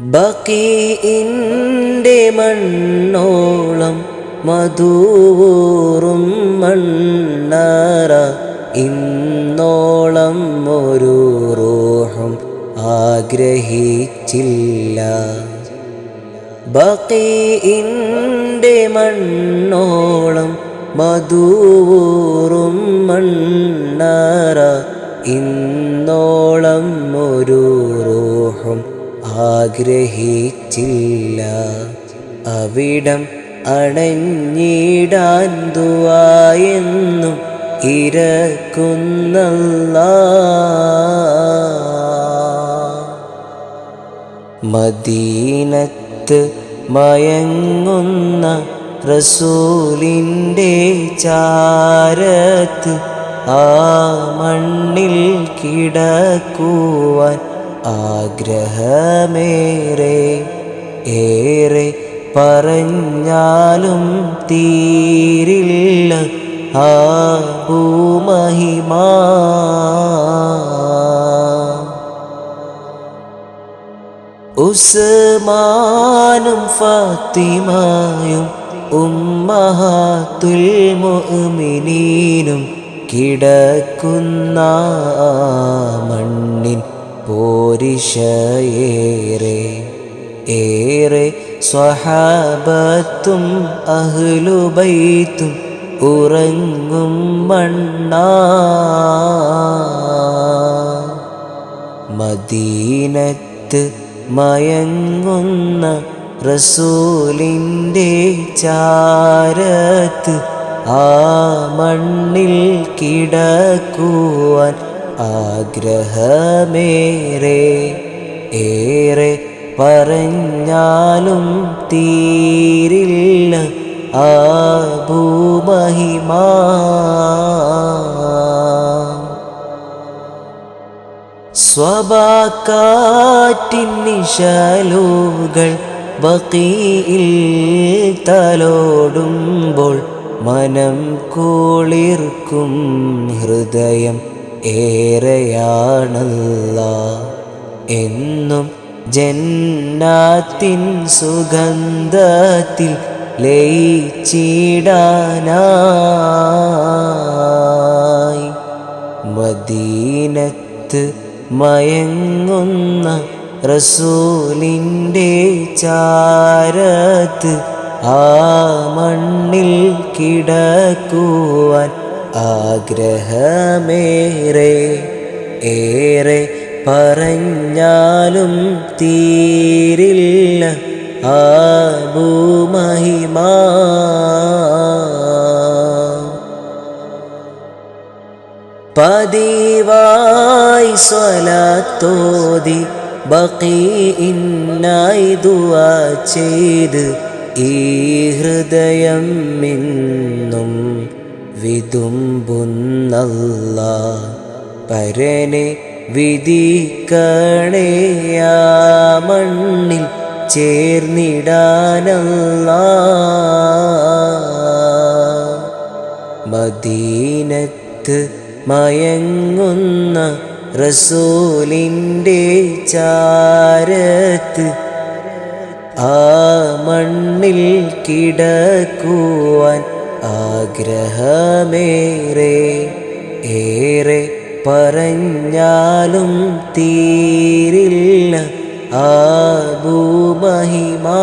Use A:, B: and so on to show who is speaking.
A: ബക്കീന്റെ മണ്ണോളം മധുവൂറും മണ്ണറ ഇന്നോളം ഒരു റോഹം ആഗ്രഹിച്ചില്ല. ബക്കീന്റെ മണ്ണോളം മധുവൂറും മണ്ണറ ഇന്നോളം ആഗ്രഹിച്ചില്ല. അവിടം അണഞ്ഞിടാൻ ദുവായെന്നും ഇരക്കുന്നല്ല. മദീനത്ത് മയങ്ങുന്ന റസൂലിന്റെ ചാരത്ത് ആ മണ്ണിൽ കിടക്കുവാൻ ആഗ്രഹമേറെ ഏറെ പറഞ്ഞാലും തീരില്ല ആ ഭൂമഹിമാ. ഉസ്മാനും ഫാത്തിമായും ഉമ്മഹാത്തുൽ മുഅ്മിനീനും കിടക്കുന്ന ആ പോരിശയേറെ ഏറെ സ്വഹാബത്തും അഹ്ലുബൈത്തും ഉറങ്ങും മണ്ണ. മദീനത്ത് മയങ്ങുന്ന റസൂലിന്റെ ചാരത്ത് ആ മണ്ണിൽ കിടക്കുവാൻ ആഗ്രഹമേറെ ഏറെ പറഞ്ഞാലും തീരില്ല ആ ഭൂമഹിമാ. സ്വബാക്കാറ്റിൻ നിശാലുകൾ ബക്കിയിൽ തലോടുമ്പോൾ മനം കുളിർക്കും ഹൃദയം ഏറെയാണല്ല. എന്നും ജന്നാത്തിൻ സുഗന്ധത്തിൽ ലയിച്ചിടാനായി. മദീനത്ത് മയങ്ങുന്ന റസൂലിന്റെ ചാരത്ത് ആ മണ്ണിൽ കിടക്കുവാൻ ആഗ്രഹമേറെ ഏറെ പറഞ്ഞാലും തീരില്ല ആ ഭൂമഹിമാ പതിവായി സ്വലാത്തോതി ഇന്നായി ദുവാ ചെയ്ത് ഈ ഹൃദയം ഇന്നും വിതുമ്പുന്നല്ല. പരനെ വിധിക്കണേയാ മണ്ണിൽ ചേർന്നിടാനല്ല. മദീനത്ത് മയങ്ങുന്ന റസൂലിന്റെ ചാരത്ത് ആ മണ്ണിൽ കിടക്കുവാൻ ആഗ്രഹമേറെ ഏറെ പറഞ്ഞാലും തീരില്ല ആ ഭൂമഹിമാ